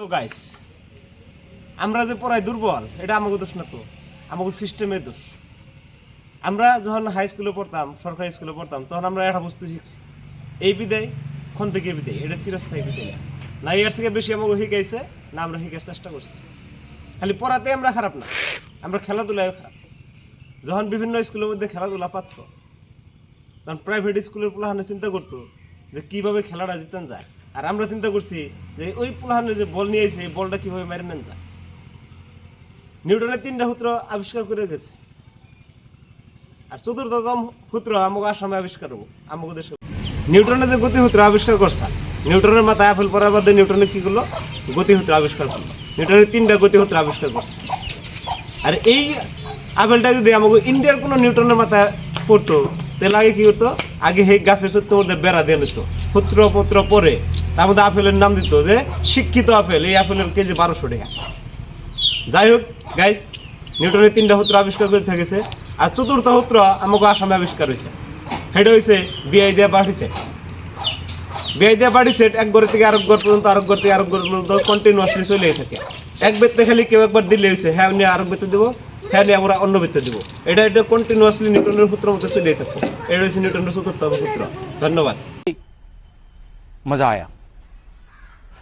তো গাইস আমরা যে পড়াই দুর্বল, এটা আমাকে দোষ না তো। আমাকে সিস্টেমের দোষ। আমরা যখন হাই স্কুলে পড়তাম, সরকারি স্কুলে পড়তাম, তখন আমরা একটা বস্তু শিখছি। এই বিদায়, ক্ষণ থেকে বিদায়, এটা চিরস্থায়ী বিদায় না। না এর থেকে বেশি আমাকে শিখাইছে, না আমরা শিখার চেষ্টা করছি। খালি পড়াতে আমরা খারাপ না, আমরা খেলাধুলায় খারাপ। যখন বিভিন্ন স্কুলের মধ্যে খেলাধুলা পারতো, তখন প্রাইভেট স্কুলের পোলাহানে চিন্তা করতো যে কীভাবে খেলাটা জিতেন যায়। আর আমরা চিন্তা করছি যে ওই পোলাহানে যে বল নিয়ে এসে বলটা কীভাবে মেরে নেন যায়। নিউটনের তিনটা সূত্র আবিষ্কার করে গেছে আর চতুর্থতম সূত্র আমাকে আসামে আবিষ্কার হব, আমাকে দেশে নিউটনের যে গতিসূত্র আবিষ্কার করছে, নিউটনের মাথায় আপেল পড়ার বাদে নিউটনে কি করল? গতিসূত্র আবিষ্কার করল। নিউটনের তিনটা গতিসূত্র আবিষ্কার করছে। আর এই আপেলটা যদি আমাকে ইন্ডিয়ার কোনো নিউটনের মাথায় পড়তো, তাহলে আগে কি হতো? আগে সেই গাছের সত্য মধ্যে বেড়া দিয়ে নিত। পুত্র পত্র পরে তার মধ্যে আপেলের নাম দিত যে শিক্ষিত আপেল, এই আপেলের কেজি বারোশো টাকা। যাই হোক গাইস নিউটনের তিনটা সূত্র আবিষ্কার করে থেকেছে। আর চতুর্থ সূত্র আমাকে আসামে আবিষ্কার হয়েছে। সেটা হয়েছে বিআই দিয়া পাঠিয়েছে বিআই দিয়া পাঠিয়েছে এক ঘর থেকে আরেক ঘর পর্যন্ত, আরেক ঘর থেকে আরেক ঘর পর্যন্ত কন্টিনিউয়াসলি চলে থাকে। এক ব্যক্তি খালি কেউ একবার দিলে হয়েছে হ্যাঁ আমি আরেক ব্যক্তি দেবো হ্যাঁ নিয়ে আমরা অন্য ভিত্তে দেবো। এটা এটা কন্টিনিউয়াসলি নিউটনের সূত্র মতো চলেই থাকব এটা হয়েছে নিউটনের চতুর্থ সূত্র ধন্যবাদ। মজা আয়া।